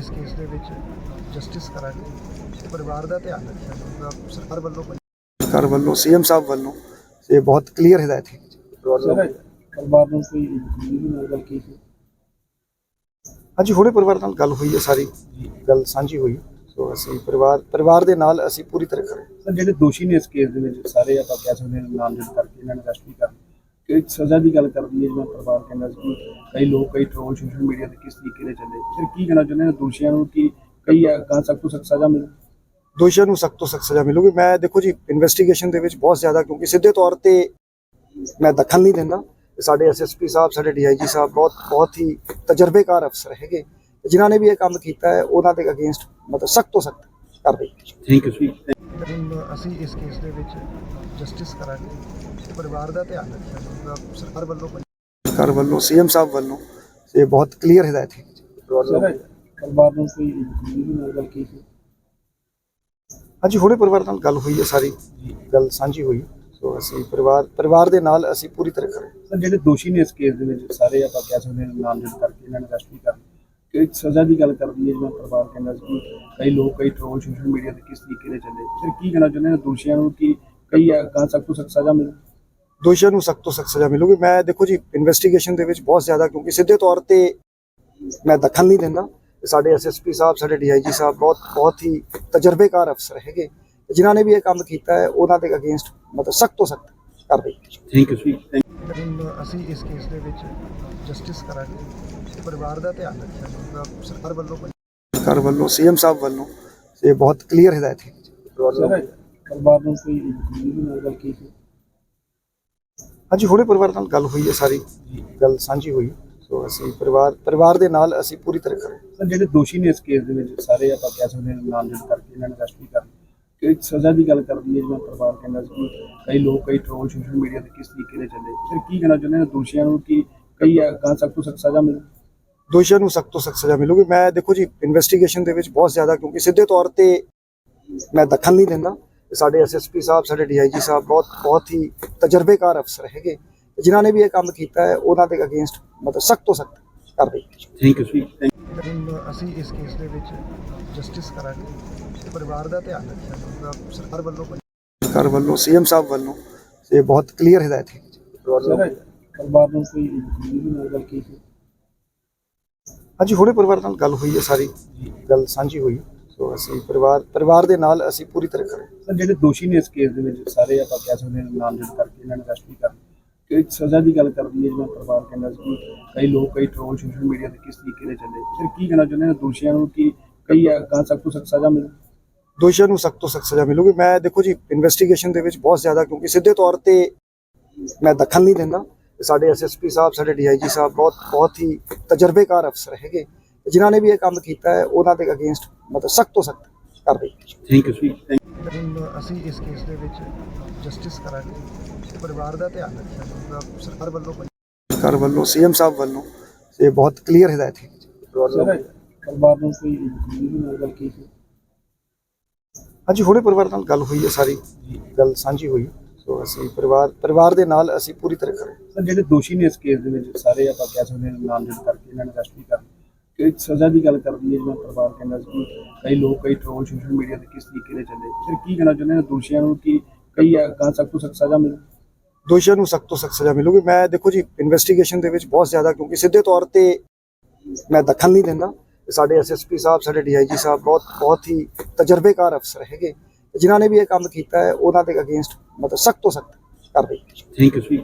ਇਸ ਕੇਸ ਦੇ ਵਿੱਚ ਜਸਟਿਸ ਕਰਾਂਗੇ। ਪਰਿਵਾਰ ਦਾ ਧਿਆਨ ਰੱਖਿਆ ਜਾਊਗਾ ਸਰਕਾਰ ਵੱਲੋਂ ਸਰਕਾਰ ਵੱਲੋਂ ਸੀਐਮ ਸਾਹਿਬ ਵੱਲੋਂ। ਇਹ ਬਹੁਤ ਕਲੀਅਰ ਹਦਾਇਤ ਹੈ। ਪਰਿਵਾਰ ਨੂੰ ਕੋਈ ਨਹੀਂ ਨਾਲ ਗੱਲ ਕੀਤੀ? ਹਾਂਜੀ ਹੁਣੇ ਪਰਿਵਾਰ ਨਾਲ ਗੱਲ ਹੋਈ ਹੈ ਸਾਰੀ ਗੱਲ ਸਾਂਝੀ ਹੋਈ। ਸੋ ਅਸੀਂ ਪਰਿਵਾਰ ਪਰਿਵਾਰ ਦੇ ਨਾਲ ਅਸੀਂ ਪੂਰੀ ਤਰ੍ਹਾਂ ਕਰਾਂਗੇ। ਸਰ ਜਿਹੜੇ ਦੋਸ਼ੀ ਨੇ ਇਸ ਕੇਸ ਦੇ ਵਿੱਚ ਸਾਰੇ ਆਪਾਂ ਕਹਿ ਸਕਦੇ ਹਾਂ ਨਾਮਜ਼ਦ ਕਰਕੇ ਇਹਨਾਂ ਨੂੰ ਅਰੈਸਟ ਵੀ ਕਰ ਕਿ ਸਜ਼ਾ ਦੀ ਗੱਲ ਕਰਦੀ ਹੈ ਜਿਵੇਂ ਪਰਿਵਾਰ ਕਹਿੰਦਾ ਸੀ ਕਿ ਕਈ ਲੋਕ ਕਈ ਟ੍ਰੋਲ ਸੋਸ਼ਲ ਮੀਡੀਆ ਤੇ ਕਿਸ ਤਰੀਕੇ ਦੇ ਚੱਲੇ। ਫਿਰ ਕੀ ਕਹਿਣਾ ਚਾਹੁੰਦੇ ਨੇ ਦੋਸ਼ੀਆਂ ਨੂੰ ਕਿ ਕਈ ਅਗਾਂਹ ਸਖਤ ਤੋਂ ਸਖਤ ਸਜ਼ਾ ਮਿਲੇ? ਦੋਸ਼ੀਆਂ ਨੂੰ ਸਖਤ ਤੋਂ ਸਖਤ ਸਜ਼ਾ ਮਿਲੂਗੀ। ਮੈਂ ਦੇਖੋ ਜੀ ਇਨਵੈਸਟੀਗੇਸ਼ਨ ਦੇ ਵਿੱਚ ਬਹੁਤ ਜ਼ਿਆਦਾ ਕਿਉਂਕਿ ਸਿੱਧੇ ਤੌਰ ਤੇ ਮੈਂ ਦਖਲ ਨਹੀਂ ਦਿੰਦਾ। ਸਾਡੇ ਐਸਐਸਪੀ ਸਾਹਿਬ ਸਾਡੇ ਡੀਆਈਜੀ ਸਾਹਿਬ ਬਹੁਤ ਬਹੁਤ ਹੀ ਤਜਰਬੇਕਾਰ ਅਫਸਰ ਹੈਗੇ। ਜਿਨ੍ਹਾਂ ਨੇ ਵੀ ਇਹ ਕੰਮ ਕੀਤਾ ਹੈ ਉਹਨਾਂ ਦੇ ਅਗੇਂਸਟ ਮਤਲਬ ਸਖਤ ਤੋਂ ਸਖਤ ਕਾਰਵਾਈ ਥੈਂਕ ਯੂ ਜੀ ਅਸੀਂ ਇਸ ਕੇਸ ਦੇ ਵਿੱਚ ਜਸਟਿਸ ਕਰਾਂਗੇ। ਪਰਿਵਾਰ ਦਾ ਧਿਆਨ ਰੱਖਿਆ ਜਾਊਗਾ ਸਰਕਾਰ ਵੱਲੋਂ ਸਰਕਾਰ ਵੱਲੋਂ ਸੀਐਮ ਸਾਹਿਬ ਵੱਲੋਂ ਇਹ ਬਹੁਤ ਕਲੀਅਰ ਹਦਾਇਤ ਹੈ। ਪਰਿਵਾਰ ਨੂੰ ਕੋਈ ਨਹੀਂ ਨਾਲ ਗੱਲ ਕੀਤੀ ਹਾਂਜੀ ਹੁਣੇ ਪਰਿਵਾਰ ਨਾਲ ਗੱਲ ਹੋਈ ਹੈ ਸਾਰੀ ਗੱਲ ਸਾਂਝੀ ਹੋਈ। ਸੋ ਅਸੀਂ ਪਰਿਵਾਰ ਪਰਿਵਾਰ ਦੇ ਨਾਲ ਅਸੀਂ ਪੂਰੀ ਤਰ੍ਹਾਂ ਕਰਾਂਗੇ ਸਰ ਜਿਹੜੇ ਦੋਸ਼ੀ ਨੇ ਇਸ ਕੇਸ ਦੇ ਵਿੱਚ ਸਾਰੇ ਆਪਾਂ ਕਹਿ ਸਕਦੇ ਹਾਂ ਨਾਮਜ਼ਦ ਕਰਕੇ ਇਹਨਾਂ ਨੂੰ ਅਰੈਸਟ ਵੀ ਕਰ ਕਿ ਸਜ਼ਾ ਦੀ ਗੱਲ ਕਰਦੀ ਹੈ ਜਿਵੇਂ ਪਰਿਵਾਰ ਕਹਿੰਦਾ ਸੀ ਕਿ ਕਈ ਲੋਕ ਕਈ ਟ੍ਰੋਲ ਸੋਸ਼ਲ ਮੀਡੀਆ ਤੇ ਕਿਸ ਤਰੀਕੇ ਦੇ ਚੱਲੇ। ਫਿਰ ਕੀ ਕਹਿਣਾ ਚਾਹੁੰਦੇ ਨੇ ਦੋਸ਼ੀਆਂ ਨੂੰ ਕਿ ਕਈ ਅਗਾਂਹ ਸਖਤ ਤੋਂ ਸਖਤ ਸਜ਼ਾ ਮਿਲੇ? ਦੋਸ਼ੀਆਂ ਨੂੰ ਸਖਤ ਤੋਂ ਸਖਤ ਸਜ਼ਾ ਮਿਲੂਗੀ। ਮੈਂ ਦੇਖੋ ਜੀ ਇਨਵੈਸਟੀਗੇਸ਼ਨ ਦੇ ਵਿੱਚ ਬਹੁਤ ਜ਼ਿਆਦਾ ਕਿਉਂਕਿ ਸਿੱਧੇ ਤੌਰ ਤੇ ਮੈਂ ਦਖਲ ਨਹੀਂ ਦਿੰਦਾ। ਸਾਡੇ ਐਸਐਸਪੀ ਸਾਹਿਬ ਸਾਡੇ ਡੀਆਈਜੀ ਸਾਹਿਬ ਬਹੁਤ ਬਹੁਤ ਹੀ ਤਜਰਬੇਕਾਰ ਅਫਸਰ ਹੈਗੇ। ਜਿਨ੍ਹਾਂ ਨੇ ਵੀ ਇਹ ਕੰਮ ਕੀਤਾ ਹੈ ਉਹਨਾਂ ਦੇ ਅਗੇਂਸਟ ਮਤਲਬ ਸਖਤ ਤੋਂ ਸਖਤ ਕਾਰਵਾਈ ਥੈਂਕ ਯੂ ਜੀ ਅਸੀਂ ਇਸ ਕੇਸ ਦੇ ਵਿੱਚ ਜਸਟਿਸ ਕਰਾਂਗੇ। ਪਰਿਵਾਰ ਦਾ ਧਿਆਨ ਰੱਖਿਆ ਜਾਊਗਾ ਸਰਕਾਰ ਵੱਲੋਂ ਸਰਕਾਰ ਵੱਲੋਂ ਸੀਐਮ ਸਾਹਿਬ ਵੱਲੋਂ। ਇਹ ਬਹੁਤ ਕਲੀਅਰ ਹਦਾਇਤ ਹੈ। ਪਰਿਵਾਰ ਨੂੰ ਕੋਈ ਨਹੀਂ ਨਾਲ ਗੱਲ ਕੀਤੀ ਹਾਂਜੀ ਹੁਣੇ ਪਰਿਵਾਰ ਨਾਲ ਗੱਲ ਹੋਈ ਹੈ ਸਾਰੀ ਗੱਲ ਸਾਂਝੀ ਹੋਈ। ਸੋ ਅਸੀਂ ਪਰਿਵਾਰ ਪਰਿਵਾਰ ਦੇ ਨਾਲ ਅਸੀਂ ਪੂਰੀ ਤਰ੍ਹਾਂ ਕਰਾਂਗੇ ਸਰ ਜਿਹੜੇ ਦੋਸ਼ੀ ਨੇ ਇਸ ਕੇਸ ਦੇ ਵਿੱਚ ਸਾਰੇ ਆਪਾਂ ਕਹਿ ਸਕਦੇ ਹਾਂ ਨਾਮਜ਼ਦ ਕਰਕੇ ਇਹਨਾਂ ਨੂੰ ਅਰੈਸਟ ਵੀ ਕਰ ਕਿ ਸਜ਼ਾ ਦੀ ਗੱਲ ਕਰਦੀ ਹੈ ਜਿਵੇਂ ਪਰਿਵਾਰ ਕਹਿੰਦਾ ਸੀ ਕਿ ਕਈ ਲੋਕ ਕਈ ਟ੍ਰੋਲ ਸੋਸ਼ਲ ਮੀਡੀਆ ਤੇ ਕਿਸ ਤਰੀਕੇ ਦੇ ਚੱਲੇ। ਫਿਰ ਕੀ ਕਹਿਣਾ ਚਾਹੁੰਦੇ ਨੇ ਦੋਸ਼ੀਆਂ ਨੂੰ ਕਿ ਕਈ ਅਗਾਂਹ ਸਖਤ ਤੋਂ ਸਖਤ ਸਜ਼ਾ ਮਿਲੇ? ਦੋਸ਼ੀਆਂ ਨੂੰ ਸਖਤ ਤੋਂ ਸਖਤ ਸਜ਼ਾ ਮਿਲੂਗੀ। ਮੈਂ ਦੇਖੋ ਜੀ ਇਨਵੈਸਟੀਗੇਸ਼ਨ ਦੇ ਵਿੱਚ ਬਹੁਤ ਜ਼ਿਆਦਾ ਕਿਉਂਕਿ ਸਿੱਧੇ ਤੌਰ ਤੇ ਮੈਂ ਦਖਲ ਨਹੀਂ ਦਿੰਦਾ। ਸਾਡੇ ਐਸਐਸਪੀ ਸਾਹਿਬ ਸਾਡੇ ਡੀਆਈਜੀ ਸਾਹਿਬ ਬਹੁਤ ਬਹੁਤ ਹੀ ਤਜਰਬੇਕਾਰ ਅਫਸਰ ਹੈਗੇ। ਜਿਨ੍ਹਾਂ ਨੇ ਵੀ ਇਹ ਕੰਮ ਕੀਤਾ ਹੈ ਉਹਨਾਂ ਦੇ ਅਗੇਂਸਟ ਮਤਲਬ ਸਖਤ ਤੋਂ ਸਖਤ ਕਾਰਵਾਈ ਥੈਂਕ ਯੂ ਜੀ ਅਸੀਂ ਇਸ ਕੇਸ ਦੇ ਵਿੱਚ ਜਸਟਿਸ ਕਰਾਂਗੇ। ਪਰਿਵਾਰ ਦਾ ਧਿਆਨ ਰੱਖਿਆ ਜਾਊਗਾ ਸਰਕਾਰ ਵੱਲੋਂ ਸਰਕਾਰ ਵੱਲੋਂ ਸੀਐਮ ਸਾਹਿਬ ਵੱਲੋਂ ਇਹ ਬਹੁਤ ਕਲੀਅਰ ਹਦਾਇਤ ਹੈ। ਪਰਿਵਾਰ ਨੂੰ ਕੋਈ ਨਹੀਂ ਨਾਲ ਗੱਲ ਕੀਤੀ ਹਾਂਜੀ ਹੁਣੇ ਪਰਿਵਾਰ ਨਾਲ ਗੱਲ ਹੋਈ ਹੈ ਸਾਰੀ। ਗੱਲ ਸਾਂਝੀ ਹੋਈ ਸੋ ਅਸੀਂ ਪਰਿਵਾਰ ਪਰਿਵਾਰ ਦੇ ਨਾਲ ਅਸੀਂ ਪੂਰੀ ਤਰ੍ਹਾਂ ਕਰਾਂਗੇ ਸਰ ਜਿਹੜੇ ਦੋਸ਼ੀ ਨੇ ਇਸ ਕੇਸ ਦੇ ਵਿੱਚ ਸਾਰੇ ਆਪਾਂ ਕਹਿ ਸਕਦੇ ਹਾਂ ਨਾਮਜ਼ਦ ਕਰਕੇ ਇਹਨਾਂ ਨੂੰ ਅਰੈਸਟ ਵੀ ਕਰ ਕਿ ਸਜ਼ਾ ਦੀ ਗੱਲ ਕਰਦੀ ਹੈ ਜਿਵੇਂ ਪਰਿਵਾਰ ਕਹਿੰਦਾ ਸੀ ਕਿ ਕਈ ਲੋਕ ਕਈ ਟ੍ਰੋਲ ਸੋਸ਼ਲ ਮੀਡੀਆ ਤੇ ਕਿਸ ਤਰੀਕੇ ਦੇ ਚੱਲੇ। ਫਿਰ ਕੀ ਕਹਿਣਾ ਚਾਹੁੰਦੇ ਨੇ ਦੋਸ਼ੀਆਂ ਨੂੰ ਕਿ ਕਈ ਅਗਾਂਹ ਸਖਤ ਤੋਂ ਸਖਤ ਸਜ਼ਾ ਮਿਲੇ? ਦੋਸ਼ੀਆਂ ਨੂੰ ਸਖਤ ਤੋਂ ਸਖਤ ਸਜ਼ਾ ਮਿਲੂਗੀ। ਮੈਂ ਦੇਖੋ ਜੀ ਇਨਵੈਸਟੀਗੇਸ਼ਨ ਦੇ ਵਿੱਚ ਬਹੁਤ ਜ਼ਿਆਦਾ ਕਿਉਂਕਿ ਸਿੱਧੇ ਤੌਰ ਤੇ ਮੈਂ ਦਖਲ ਨਹੀਂ ਦਿੰਦਾ। ਤੇ ਸਾਡੇ ਐਸਐਸਪੀ ਸਾਹਿਬ ਸਾਡੇ ਡੀਆਈਜੀ ਸਾਹਿਬ ਬਹੁਤ ਬਹੁਤ ਹੀ ਤਜਰਬੇਕਾਰ ਅਫਸਰ ਹੈਗੇ। ਜਿਨ੍ਹਾਂ ਨੇ ਵੀ ਇਹ ਕੰਮ ਕੀਤਾ ਹੈ ਉਹਨਾਂ ਦੇ ਅਗੇਂਸਟ ਮਤਲਬ ਸਖਤ ਤੋਂ ਸਖਤ ਕਾਰਵਾਈ ਥੈਂਕ ਯੂ ਜੀ ਅਸੀਂ ਇਸ ਕੇਸ ਦੇ ਵਿੱਚ ਜਸਟਿਸ ਕਰਾਂਗੇ ਪਰਿਵਾਰ ਦਾ ਧਿਆਨ ਰੱਖਿਆ ਜਾਊਗਾ ਸਰਕਾਰ ਵੱਲੋਂ ਸਰਕਾਰ ਵੱਲੋਂ ਸੀਐਮ ਸਾਹਿਬ ਵੱਲੋਂ ਇਹ ਬਹੁਤ ਕਲੀਅਰ ਹਦਾਇਤ ਹੈ। ਪਰਿਵਾਰ ਨੂੰ ਕੋਈ ਗੱਲ ਕੀਤੀ? ਹਾਂਜੀ ਹੁਣੇ ਪਰਿਵਾਰ ਨਾਲ ਗੱਲ ਹੋਈ ਹੈ ਸਾਰੀ ਗੱਲ ਸਾਂਝੀ ਹੋਈ। ਸੋ ਅਸੀਂ ਪਰਿਵਾਰ ਪਰਿਵਾਰ ਦੇ ਨਾਲ ਅਸੀਂ ਪੂਰੀ ਤਰ੍ਹਾਂ ਕਰਾਂਗੇ। ਸਰ ਜਿਹੜੇ ਦੋਸ਼ੀ ਨੇ ਇਸ ਕੇਸ ਦੇ ਵਿੱਚ ਸਾਰੇ ਆਪਾਂ ਕਹਿ ਸਕਦੇ ਹਾਂ ਨਾਮਜ਼ਦ ਕਰਕੇ ਇਹਨਾਂ ਨੂੰ ਅਰੈਸਟ ਵੀ ਕਰ ਕਿ ਸਜ਼ਾ ਦੀ ਗੱਲ ਕਰਦੀ ਹੈ ਜਿਵੇਂ ਪਰਿਵਾਰ ਕਹਿੰਦਾ ਸੀ ਕਿ ਕਈ ਲੋਕ ਕਈ ਟ੍ਰੋਲ ਸੋਸ਼ਲ ਮੀਡੀਆ ਤੇ ਕਿਸ ਤਰੀਕੇ ਦੇ ਚੱਲੇ। ਫਿਰ ਕੀ ਕਹਿਣਾ ਚਾਹੁੰਦੇ ਨੇ ਦੋਸ਼ੀਆਂ ਨੂੰ ਕਿ ਕਈ ਅਗਾਂਹ ਸਖਤ ਤੋਂ ਸਖਤ ਸਜ਼ਾ ਮਿਲੇ? ਦੋਸ਼ੀਆਂ ਨੂੰ ਸਖਤ ਤੋਂ ਸਖਤ ਸਜ਼ਾ ਮਿਲੂਗੀ। ਮੈਂ ਦੇਖੋ ਜੀ ਇਨਵੈਸਟੀਗੇਸ਼ਨ ਦੇ ਵਿੱਚ ਬਹੁਤ ਜ਼ਿਆਦਾ ਕਿਉਂਕਿ ਸਿੱਧੇ ਤੌਰ ਤੇ ਮੈਂ ਦਖਲ ਨਹੀਂ ਦਿੰਦਾ। ਸਾਡੇ ਐਸਐਸਪੀ ਸਾਹਿਬ ਸਾਡੇ ਡੀਆਈਜੀ ਸਾਹਿਬ ਬਹੁਤ ਬਹੁਤ ਹੀ ਤਜਰਬੇਕਾਰ ਅਫਸਰ ਹੈਗੇ। ਜਿਨ੍ਹਾਂ ਨੇ ਵੀ ਇਹ ਕੰਮ ਕੀਤਾ ਹੈ ਉਹਨਾਂ ਦੇ ਅਗੇਂਸਟ ਮਤਲਬ ਸਖਤ ਤੋਂ ਸਖਤ ਕਾਰਵਾਈ ਥੈਂਕ ਯੂ ਜੀ